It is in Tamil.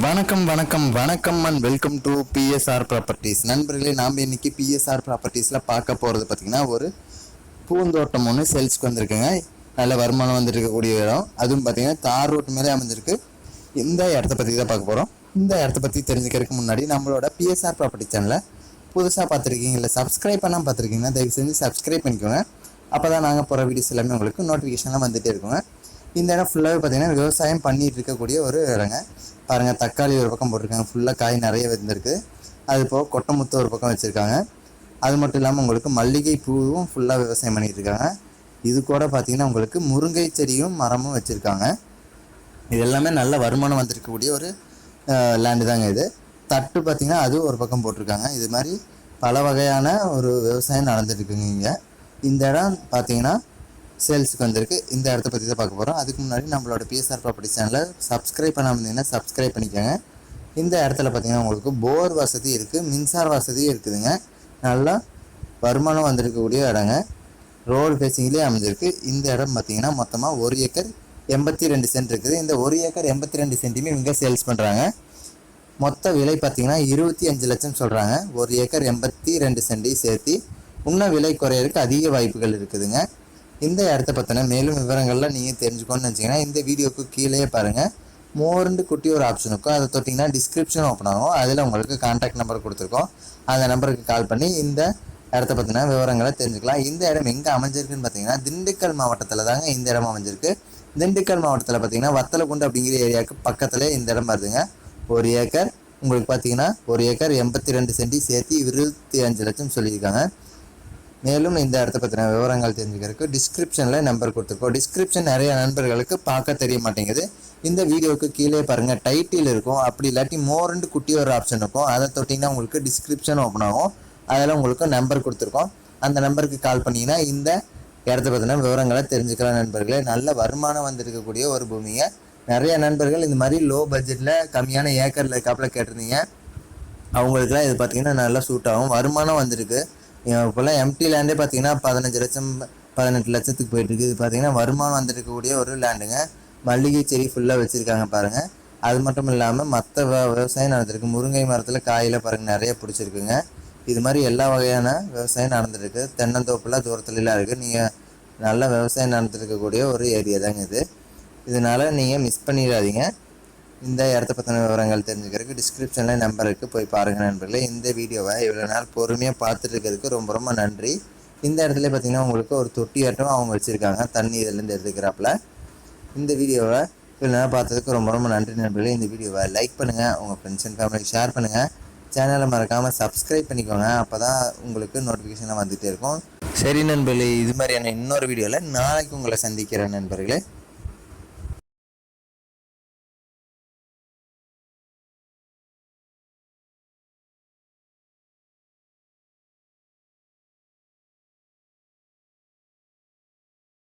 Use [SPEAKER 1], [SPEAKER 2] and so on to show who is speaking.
[SPEAKER 1] வணக்கம் வணக்கம் வணக்கம் and welcome to BSR properties நண்பர்களே நாம் இன்னைக்கு பிஎஸ்ஆர் ப்ராப்பர்ட்டிஸில் பார்க்க போகிறது பார்த்திங்கன்னா ஒரு பூந்தோட்டம் ஒன்று சேல்ஸ்க்கு வந்திருக்குங்க. நல்ல வருமானம் வந்துட்டு இருக்கக்கூடிய இடம். அதுவும் பார்த்திங்கன்னா தார் ரோட்டு மேலே அமைஞ்சிருக்கு. இந்த இடத்த பற்றி தான் பார்க்க போகிறோம் இந்த இடத்த பற்றி தெரிஞ்சுக்கிறதுக்கு முன்னாடி நம்மளோட பிஎஸ்ஆர் ப்ராப்பர்ட்டி சேனலை புதுசாக பார்த்துருக்கீங்க இல்லை சப்ஸ்கிரைப் பண்ணால் பார்த்துருக்கீங்கன்னா தயவு செஞ்சு சப்ஸ்கிரைப் பண்ணிக்கோங்க. அப்போ தான் நாங்கள் போகிற வீடியோஸ் எல்லாமே உங்களுக்கு நோட்டிஃபிகேஷன்லாம் வந்துகிட்டே இருக்குங்க. இந்த இடம் ஃபுல்லாகவே பார்த்தீங்கன்னா விவசாயம் பண்ணிட்டு இருக்கக்கூடிய ஒரு இடங்க. பாருங்கள் தக்காளி ஒரு பக்கம் போட்டிருக்காங்க. ஃபுல்லாக காய் நிறைய வந்துருக்கு அது போக கொட்டமுத்து ஒரு பக்கம் வச்சுருக்காங்க. அது மட்டும் இல்லாமல் உங்களுக்கு மல்லிகை பூவும் ஃபுல்லாக விவசாயம் பண்ணிட்டு இருக்காங்க. இது கூட பார்த்தீங்கன்னா உங்களுக்கு முருங்கை செடியும் மரமும் வச்சுருக்காங்க. இது எல்லாமே நல்ல வருமானம் வந்திருக்கக்கூடிய ஒரு லேண்டு தாங்க இது. தட்டு பார்த்தீங்கன்னா அதுவும் ஒரு பக்கம் போட்டிருக்காங்க. இது மாதிரி பல வகையான ஒரு விவசாயம் நடந்துட்டு இருக்குங்க இங்கே. இந்த இடம் பார்த்தீங்கன்னா சேல்ஸுக்கு வந்திருக்கு. இந்த இடத்த பற்றி தான் பார்க்க போகிறோம் அதுக்கு முன்னாடி நம்மளோட பிஎஸ்ஆர் ப்ராப்பர்ட்டி சேனலில் சப்ஸ்கிரைப் பண்ணாமல் இருந்தீங்கன்னா சப்ஸ்கிரைப் பண்ணிக்கோங்க. இந்த இடத்துல பார்த்தீங்கன்னா உங்களுக்கு போர் வசதி இருக்குது மின்சார வசதியும் இருக்குதுங்க. நல்லா வருமானம் வந்திருக்கக்கூடிய இடங்க. ரோடு ஃபேஸிங்லேயே அமைஞ்சிருக்கு. இந்த இடம் பார்த்தீங்கன்னா மொத்தமாக ஒரு ஏக்கர் எண்பத்தி ரெண்டு சென்ட் இருக்குது. இந்த ஒரு ஏக்கர் எண்பத்தி ரெண்டு சென்ட்டுமே இங்கே சேல்ஸ் பண்ணுறாங்க மொத்த விலை பார்த்தீங்கன்னா இருபத்தி அஞ்சு லட்சம் சொல்கிறாங்க ஒரு ஏக்கர் எண்பத்தி ரெண்டு சென்ட்டையும் சேர்த்து இன்னும் விலை குறையிறதுக்கு அதிக வாய்ப்புகள் இருக்குதுங்க. இந்த இடத்த பற்றின மேலும் விவரங்கள்லாம் நீங்கள் தெரிஞ்சுக்கணும்னு நினச்சிங்கன்னா இந்த வீடியோக்கு கீழே பாருங்கள் மோர்ண்டு குட்டி ஒரு ஆப்ஷன் இருக்கும். அதை தொட்டிங்கன்னா டிஸ்கிரிப்ஷன் ஓப்பன் ஆகும். அதில் உங்களுக்கு கான்டாக்ட் நம்பர் கொடுத்துருக்கோம். அந்த நம்பருக்கு கால் பண்ணி இந்த இடத்த பற்றின விவரங்களை தெரிஞ்சுக்கலாம். இந்த இடம் எங்கே அமைஞ்சிருக்குன்னு பார்த்தீங்கன்னா திண்டுக்கல் மாவட்டத்தில் தாங்க இந்த இடம் அமைஞ்சிருக்கு. திண்டுக்கல் மாவட்டத்தில் பார்த்தீங்கன்னா வத்தலக்குண்டு அப்படிங்கிற ஏரியாவுக்கு பக்கத்தில் இந்த இடம் வருதுங்க ஒரு ஏக்கர். உங்களுக்கு பார்த்தீங்கன்னா ஒரு ஏக்கர் எண்பத்தி ரெண்டு சென்டி சேர்த்து இருபத்தி அஞ்சு லட்சம் சொல்லியிருக்காங்க. மேலும் இந்த இடத்த பற்றின விவரங்கள் தெரிஞ்சுக்கிறதுக்கு டிஸ்கிரிப்ஷனில் நம்பர் கொடுத்துருக்கோம் டிஸ்கிரிப்ஷன் நிறைய நண்பர்களுக்கு பார்க்க தெரிய மாட்டேங்குது. இந்த வீடியோவுக்கு கீழே பாருங்கள் டைட்டில் இருக்கும். அப்படி இல்லாட்டி மோரண்டு குட்டி ஒரு ஆப்ஷன் இருக்கும். அதை தொட்டிங்கன்னா உங்களுக்கு டிஸ்கிரிப்ஷன் ஓப்பன் ஆகும். அதில் உங்களுக்கு நம்பர் கொடுத்துருக்கோம். அந்த நம்பருக்கு கால் பண்ணிங்கன்னா இந்த இடத்த பற்றின விவரங்களை தெரிஞ்சுக்கலாம் நண்பர்களே நல்ல வருமானம் வந்திருக்கக்கூடிய ஒரு பூமிங்க. நிறைய நண்பர்கள் இந்த மாதிரி லோ பட்ஜெட்டில் கம்மியான ஏக்கரில் இருக்காப்புல கேட்டிருந்தீங்க. அவங்களுக்குலாம் இது பார்த்தீங்கன்னா நல்லா சூட் ஆகும். வருமானம் வந்திருக்கு. இப்போல்லாம் எம்டி லேண்டே பார்த்தீங்கன்னா பதினஞ்சு லட்சம் பதினெட்டு லட்சத்துக்கு போயிட்டு இருக்குது இது பார்த்தீங்கன்னா வருமானம் வந்திருக்கக்கூடிய ஒரு லேண்டுங்க மல்லிகை செடி ஃபுல்லாக வச்சுருக்காங்க பாருங்கள் அது மட்டும் இல்லாமல் மற்ற விவசாயம் நடந்திருக்கு. முருங்கை மரத்தில் காயில் பாருங்கள் நிறைய பிடிச்சிருக்குங்க. இது மாதிரி எல்லா வகையான விவசாயம் நடந்துருக்கு. தென்னந்தோப்புலாம் தூரத்துலலாம் இருக்குது நீங்கள் நல்ல விவசாயம் நடந்துருக்கக்கூடிய ஒரு ஏரியா தாங்க இது. இதனால் நீங்கள் மிஸ் பண்ணிடாதீங்க. இந்த இடத்த பற்றின விவரங்கள் தெரிஞ்சுக்கிறதுக்கு டிஸ்கிரிப்ஷனில் நம்பர் இருக்குது போய் பாருங்கள் நண்பர்களே. இந்த வீடியோவை இவ்வளோ நாள் பொறுமையாக பார்த்துட்டு இருக்கிறதுக்கு ரொம்ப ரொம்ப நன்றி. இந்த இடத்துல பார்த்தீங்கன்னா உங்களுக்கு ஒரு தொட்டியாட்டம் அவங்க வச்சுருக்காங்க. தண்ணி இதுலேருந்து எடுத்துக்கிறாப்புல. இந்த வீடியோவை இவ்வளோ நேரம் பார்த்ததுக்கு ரொம்ப ரொம்ப நன்றி நண்பர்களே. இந்த வீடியோவை லைக் பண்ணுங்கள் உங்கள் ஃப்ரெண்ட்ஸ் அண்ட் ஃபேமிலிக்கு ஷேர் பண்ணுங்கள் சேனலை மறக்காமல் சப்ஸ்கிரைப் பண்ணிக்கோங்க. அப்போ தான் உங்களுக்கு நோட்டிஃபிகேஷனாக வந்துகிட்டே இருக்கும். சரி நண்பர்களே இது மாதிரியான இன்னொரு வீடியோவில் நாளைக்கு உங்களை சந்திக்கிறேன் நண்பர்களே.